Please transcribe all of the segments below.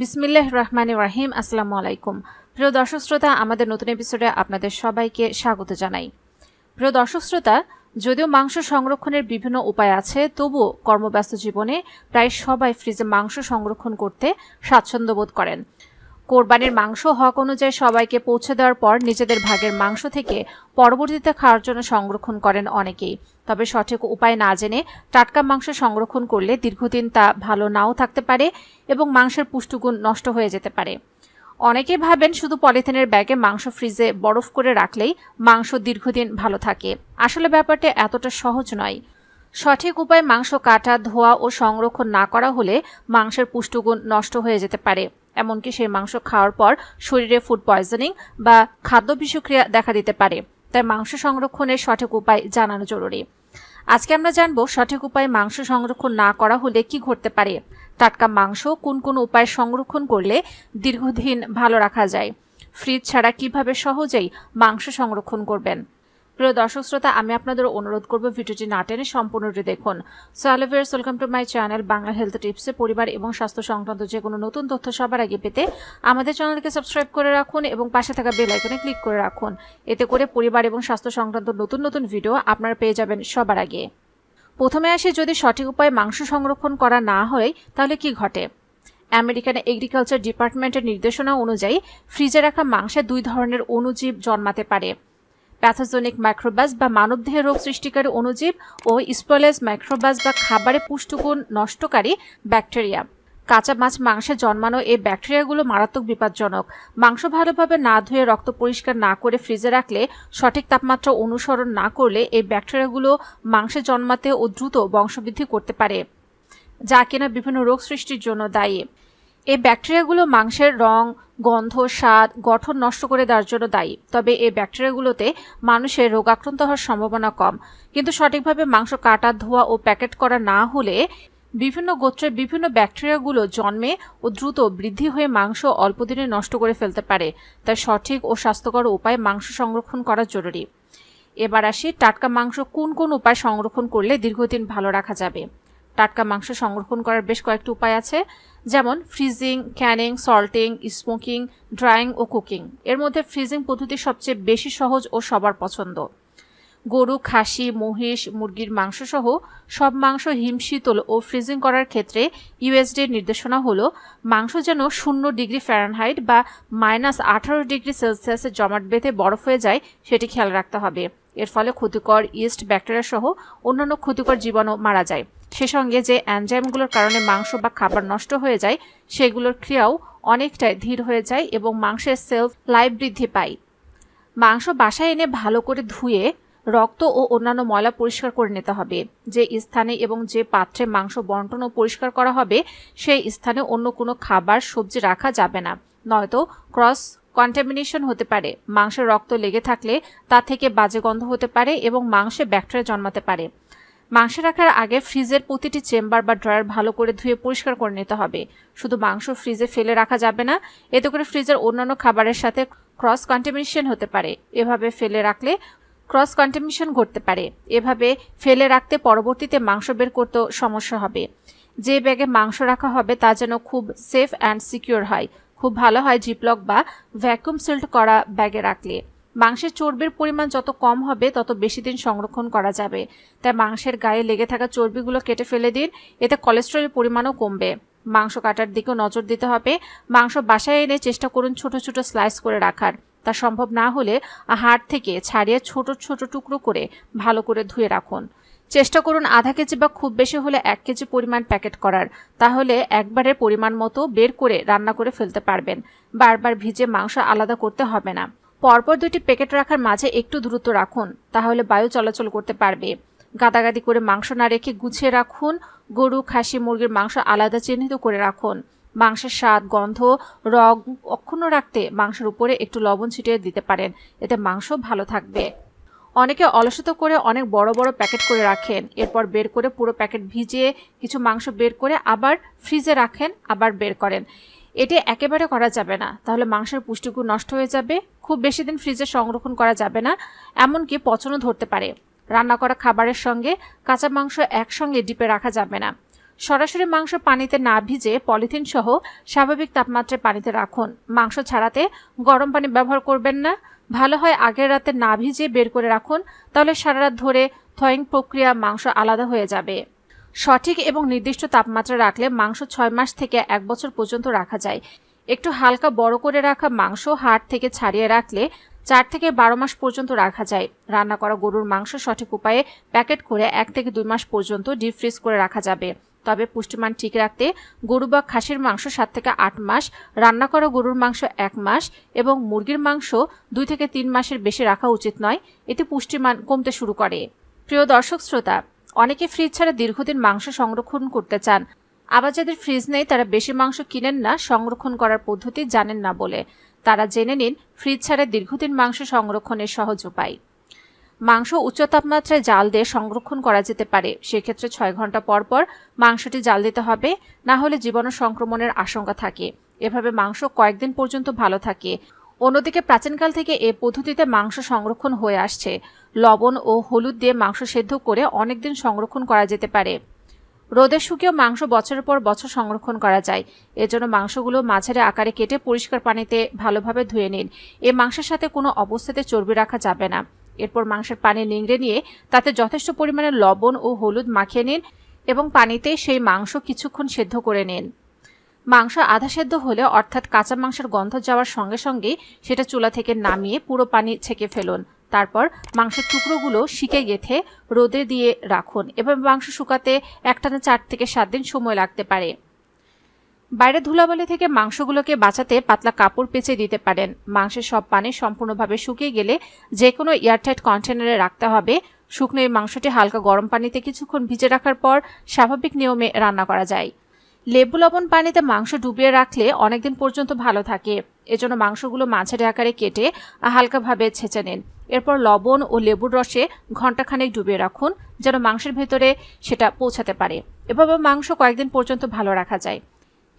বিসমিল্লাহ রহমান রাহিম, আসসালামু আলাইকুম। প্রিয় দর্শক শ্রোতা আমাদের নতুন এপিসোডে আপনাদের সবাইকে স্বাগত জানাই। প্রিয় দর্শক শ্রোতা যদিও মাংস সংরক্ষণের বিভিন্ন উপায় আছে, তবুও কর্মব্যস্ত জীবনে প্রায় সবাই ফ্রিজে মাংস সংরক্ষণ করতে স্বাচ্ছন্দ্য বোধ করেন। কোরবানির মাংস হক অনুযায়ী সবাইকে পৌঁছে দেওয়ার পর নিজেদের ভাগের মাংস থেকে পরবর্তীতে খাওয়ার জন্য সংরক্ষণ করেন অনেকেই। তবে সঠিক উপায় না জেনে টাটকা মাংস সংরক্ষণ করলে দীর্ঘদিন তা ভালো নাও থাকতে পারে এবং মাংসের পুষ্টিগুণ নষ্ট হয়ে যেতে পারে। অনেকেই ভাবেন শুধু পলিথিনের ব্যাগে মাংস ফ্রিজে বরফ করে রাখলেই মাংস দীর্ঘদিন ভালো থাকে। আসলে ব্যাপারটা এতটা সহজ নয়। সঠিক উপায়ে মাংস কাটা, ধোয়া ও সংরক্ষণ না করা হলে মাংসের পুষ্টিগুণ নষ্ট হয়ে যেতে পারে। এমনকি সেই মাংস খাওয়ার পর শরীরে ফুড পয়জনিং বা খাদ্য বিষক্রিয়া দেখা দিতে পারে। তাই মাংস সংরক্ষণের সঠিক উপায় জানানো জরুরি। আজকে আমরা জানব সঠিক উপায়ে মাংস সংরক্ষণ না করা হলে কি ঘটতে পারে। টাটকা মাংস কোন কোন উপায়ে সংরক্ষণ করলে দীর্ঘদিন ভালো রাখা যায়? ফ্রিজ ছাড়া কীভাবে সহজেই মাংস সংরক্ষণ করবেন? প্রিয় দর্শক শ্রোতা, আমি আপনাদের অনুরোধ করব ভিডিওটি না টেনে সম্পূর্ণটি দেখুন। So all viewers welcome to my channel Bangla health টিপসে পরিবার এবং স্বাস্থ্য সংক্রান্ত যে কোনো নতুন তথ্য সবার আগে পেতে আমাদের চ্যানেলকে সাবস্ক্রাইব করে রাখুন এবং পাশে থাকা বেল আইকনে ক্লিক করে রাখুন। এতে করে পরিবার এবং স্বাস্থ্য সংক্রান্ত নতুন নতুন ভিডিও আপনারা পেয়ে যাবেন সবার আগে। প্রথমে আসে, যদি সঠিক উপায়ে মাংস সংরক্ষণ করা না হয়, তাহলে কি ঘটে? আমেরিকান এগ্রিকালচার ডিপার্টমেন্টের নির্দেশনা অনুযায়ী ফ্রিজে রাখা মাংসে দুই ধরনের অণুজীব জন্মাতে পারে। প্যাথোজনিক মাইক্রোবাস বা মানবদেহে রোগ সৃষ্টিকারী অণুজীব ও স্পলেজ মাইক্রোবাস বা খাবারে পুষ্টিগুণ নষ্টকারী ব্যাকটেরিয়া। কাঁচা মাছ মাংসে জন্মানো এই ব্যাকটেরিয়াগুলো মারাত্মক বিপজ্জনক। মাংস ভালোভাবে না ধুয়ে রক্ত পরিষ্কার না করে ফ্রিজে রাখলে, সঠিক তাপমাত্রা অনুসরণ না করলে এই ব্যাকটেরিয়াগুলো মাংসে জন্মাতে ও দ্রুত বংশবৃদ্ধি করতে পারে, যা কিনা বিভিন্ন রোগ সৃষ্টির জন্য দায়ী। এই ব্যাকটেরিয়াগুলো মাংসের রং, গন্ধ, স্বাদ, গঠন নষ্ট করে দেওয়ার জন্য দায়ী। তবে এই ব্যাকটেরিয়াগুলোতে মানুষের রোগাক্রান্ত হওয়ার সম্ভাবনা কম। কিন্তু সঠিকভাবে মাংস কাটা, ধোয়া ও প্যাকেট করা না হলে বিভিন্ন গোত্রের বিভিন্ন ব্যাকটেরিয়াগুলো জন্মে ও দ্রুত বৃদ্ধি হয়ে মাংস অল্পদিনে নষ্ট করে ফেলতে পারে। তাই সঠিক ও স্বাস্থ্যকর উপায়ে মাংস সংরক্ষণ করা জরুরি। এবার আসি টাটকা মাংস কোন কোন উপায় সংরক্ষণ করলে দীর্ঘদিন ভালো রাখা যাবে? টাটকা মাংস সংরক্ষণ করার বেশ কয়েকটি উপায় আছে, যেমন freezing, canning, salting, smoking, drying ও কুকিং। এর মধ্যে ফ্রিজিং পদ্ধতি সবচেয়ে বেশি সহজ ও সবার পছন্দ। গরু, খাসি, মহিষ, মুরগির মাংস সহ সব মাংস হিমশীতল ও ফ্রিজিং করার ক্ষেত্রে ইউএসডির নির্দেশনা হলো, মাংস যেন শূন্য ডিগ্রি ফ্যারেনহাইট বা মাইনাস আঠারো ডিগ্রি সেলসিয়াসে জমাট বেঁধে বরফ হয়ে যায়, সেটি খেয়াল রাখতে হবে। এর ফলে ক্ষতিকর ইস্ট ব্যাকটেরিয়া সহ অন্যান্য ক্ষতিকর জীবাণু মারা যায়। সে সঙ্গে যে অ্যানজাইমগুলোর কারণে মাংস বা খাবার নষ্ট হয়ে যায়, সেগুলোর ক্রিয়াও অনেকটাই ধীর হয়ে যায় এবং মাংসের সেলফ লাইফ বৃদ্ধি পায়। মাংস বাসায় এনে ভালো করে ধুয়ে রক্ত ও অন্যান্য ময়লা পরিষ্কার করে নিতে হবে। যে স্থানে এবং যে পাত্রে মাংস বন্টন ও পরিষ্কার করা হবে, সেই স্থানে অন্য কোনো খাবার, সবজি রাখা যাবে না। নয়তো ক্রস কন্টামিনেশন হতে পারে। মাংসের রক্ত লেগে থাকলে তা থেকে বাজে গন্ধ হতে পারে এবং মাংসে ব্যাকটেরিয়া জন্মাতে পারে। মাংস রাখার আগে ফ্রিজের প্রতিটি চেম্বার বা ড্রয়ার ভালো করে ধুয়ে পরিষ্কার করে নিতে হবে। শুধু মাংস ফ্রিজে ফেলে রাখা যাবে না, এতে করে ফ্রিজের অন্যান্য খাবারের সাথে ক্রস কন্টামিনেশন হতে পারে। এভাবে ফেলে রাখলে ক্রস কন্টামিনেশন ঘটতে পারে। এভাবে ফেলে রাখতে পরবর্তীতে মাংস বের করতেও সমস্যা হবে। যে ব্যাগে মাংস রাখা হবে তা যেন খুব সেফ অ্যান্ড সিকিউর হয়। খুব ভালো হয় জিপলক বা ভ্যাকুম সিল্ড করা ব্যাগে রাখলে। মাংসের চর্বির পরিমাণ যত কম হবে, তত বেশি দিন সংরক্ষণ করা যাবে। তাই মাংসের গায়ে লেগে থাকা চর্বিগুলো কেটে ফেলে দিন, এতে কোলেস্ট্রলের পরিমাণও কমবে। মাংস কাটার দিকেও নজর দিতে হবে। মাংস বাসায় এনে চেষ্টা করুন ছোট ছোট স্লাইস করে রাখার। তা সম্ভব না হলে হাড় থেকে ছাড়িয়ে ছোট ছোট টুকরো করে ভালো করে ধুয়ে রাখুন। চেষ্টা করুন আধা কেজি বা খুব বেশি হলে এক কেজি পরিমাণ প্যাকেট করার। তাহলে একবারের পরিমাণ মতো বের করে রান্না করে ফেলতে পারবেন। বারবার ভিজে মাংস আলাদা করতে হবে না। পরপর দুটি প্যাকেট রাখার মাঝে একটু দূরত্ব রাখুন, তাহলে বায়ু চলাচল করতে পারবে। গাদাগাদি করে মাংস না রেখে গুছিয়ে রাখুন। গরু, খাসি, মুরগির মাংস আলাদা চিহ্নিত করে রাখুন। মাংসের স্বাদ, গন্ধ রগ অক্ষুণ্ণ রাখতে মাংসের উপরে একটু লবণ ছিটিয়ে দিতে পারেন। এতে মাংস ভালো থাকবে। অনেকে অলসতা করে অনেক বড় বড় প্যাকেট করে রাখেন। এরপর বের করে পুরো প্যাকেট ভিজিয়ে কিছু মাংস বের করে আবার ফ্রিজে রাখেন, আবার বের করেন। এটি একেবারে করা যাবে না। তাহলে মাংসের পুষ্টিগুণ নষ্ট হয়ে যাবে, খুব বেশি দিন ফ্রিজে সংরক্ষণ করা যাবে না, এমনকি পচনও ধরতে পারে। রান্না করা খাবারের সঙ্গে কাঁচা মাংস একসঙ্গে ডিপে রাখা যাবে না। সরাসরি মাংস পানিতে না ভিজে পলিথিন সহ স্বাভাবিক তাপমাত্রায় পানিতে রাখুন। মাংস ছাড়াতে গরম পানি ব্যবহার করবেন না। ভালো হয় আগের রাতে না ভিজে বের করে রাখুন, তাহলে সারা রাত ধরে থয়িং প্রক্রিয়া মাংস আলাদা হয়ে যাবে। সঠিক এবং নির্দিষ্ট তাপমাত্রা রাখলে মাংস ছয় মাস থেকে এক বছর পর্যন্ত রাখা যায়। একটু হালকা বড় করে রাখা মাংস হাড় থেকে ছাড়িয়ে রাখলে চার থেকে বারো মাস পর্যন্ত রাখা যায়। রান্না করা গরুর মাংস সঠিক উপায়ে প্যাকেট করে এক থেকে দুই মাস পর্যন্ত ডিপ ফ্রিজ করে রাখা যাবে। তবে পুষ্টিমান ঠিক রাখতে গরু বা খাসির মাংস সাত থেকে আট মাস, রান্না করা গরুর মাংস এক মাস এবং মুরগির মাংস দুই থেকে তিন মাসের বেশি রাখা উচিত নয়। এতে পুষ্টিমান কমতে শুরু করে। প্রিয় দর্শক, শ্রোতা অনেকে ফ্রিজ ছাড়া দীর্ঘদিন মাংস সংরক্ষণ করতে চান। আবার যাদের ফ্রিজ নেই, তারা বেশি মাংস কিনেন না, সংরক্ষণ করার পদ্ধতি জানেন না বলে। তারা জেনে নিন ফ্রিজ ছাড়া দীর্ঘদিন মাংস সংরক্ষণের সহজ উপায়। মাংস উচ্চ তাপমাত্রায় জাল দিয়ে সংরক্ষণ করা যেতে পারে। সেক্ষেত্রে ছয় ঘণ্টা পর পর মাংসটি জাল দিতে হবে, না হলে জীবাণু সংক্রমণের আশঙ্কা থাকে। এভাবে মাংস কয়েকদিন পর্যন্ত ভালো থাকে। অন্যদিকে প্রাচীনকাল থেকে এ পদ্ধতিতে মাংস সংরক্ষণ হয়ে আসছে। লবণ ও হলুদ দিয়ে মাংস সেদ্ধ করে অনেকদিন সংরক্ষণ করা যেতে পারে। রোদে শুকিয়েও মাংস বছরের পর বছর সংরক্ষণ করা যায়। এজন্য মাংসগুলো মাঝারি আকারে কেটে পরিষ্কার পানিতে ভালোভাবে ধুয়ে নিন। এ মাংসের সাথে কোনো অবস্থাতে চর্বি রাখা যাবে না। এরপর মাংসের পানি নিংড়ে নিয়ে তাতে যথেষ্ট পরিমাণে লবণ ও হলুদ মাখিয়ে নিন এবং পানিতে সেই মাংস কিছুক্ষণ সেদ্ধ করে নিন। মাংস আধা সেদ্ধ হলে অর্থাৎ কাঁচা মাংসের গন্ধ যাওয়ার সঙ্গে সঙ্গে সেটা চুলা থেকে নামিয়ে পুরো পানি ছেঁকে ফেলুন। তারপর মাংসের টুকরোগুলো শিকে গেথে রোদে দিয়ে রাখুন। এভাবে মাংস শুকাতে একটানা চার থেকে সাত দিন সময় লাগতে পারে। বাইরে ধুলাবালি থেকে মাংসগুলোকে বাঁচাতে পাতলা কাপড় পেঁচে দিতে পারেন। মাংসের সব পানি সম্পূর্ণভাবে শুকিয়ে গেলে যে কোনো এয়ারটাইট কন্টেনারে রাখতে হবে। শুকনো এই মাংসটি হালকা গরম পানিতে কিছুক্ষণ ভিজে রাখার পর স্বাভাবিক নিয়মে রান্না করা যায়। লেবু লবণ পানিতে মাংস ডুবিয়ে রাখলে অনেকদিন পর্যন্ত ভালো থাকে। এজন্য মাংসগুলো মাঝারি আকারে কেটে হালকাভাবে ছেঁচে নিন। এরপর লবণ ও লেবুর রসে ঘন্টাখানেক ডুবিয়ে রাখুন, যেন মাংসের ভেতরে সেটা পৌঁছাতে পারে। এভাবে মাংস কয়েকদিন পর্যন্ত ভালো রাখা যায়।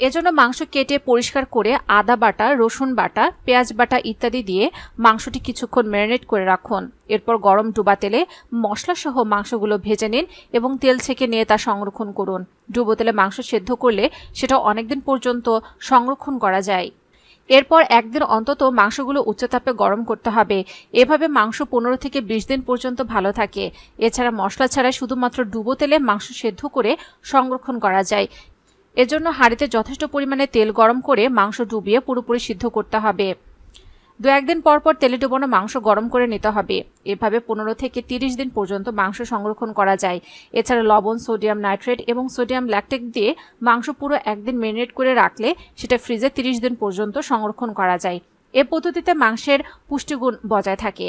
এজন্য মাংস কেটে পরিষ্কার করে আদা বাটা, রসুন বাটা, পেঁয়াজ বাটা ইত্যাদি দিয়ে মাংসটি কিছুক্ষণ ম্যারিনেট করে রাখুন। এরপর গরম ডুবা তেলে মশলা সহ মাংসগুলো ভেজে নিন এবং তেল ছেঁকে নিয়ে তা সংরক্ষণ করুন। ডুবো তেলে মাংস সেদ্ধ করলে সেটা অনেকদিন পর্যন্ত সংরক্ষণ করা যায়। এরপর একদিন অন্তত মাংসগুলো উচ্চতাপে গরম করতে হবে। এভাবে মাংস পনেরো থেকে বিশ দিন পর্যন্ত ভালো থাকে। এছাড়া মশলা ছাড়া শুধুমাত্র ডুবো তেলে মাংস সেদ্ধ করে সংরক্ষণ করা যায়। এজন্য হাঁড়িতে যথেষ্ট পরিমাণে তেল গরম করে মাংস ডুবিয়ে পুরোপুরি সিদ্ধ করতে হবে। দু একদিন পর পর তেলে ডুবানো মাংস গরম করে নিতে হবে। এভাবে পনেরো থেকে তিরিশ দিন পর্যন্ত মাংস সংরক্ষণ করা যায়। এছাড়া লবণ, সোডিয়াম নাইট্রেট এবং সোডিয়াম ল্যাকটেক দিয়ে মাংস পুরো একদিন মেরিনেট করে রাখলে সেটা ফ্রিজে তিরিশ দিন পর্যন্ত সংরক্ষণ করা যায়। এ পদ্ধতিতে মাংসের পুষ্টিগুণ বজায় থাকে।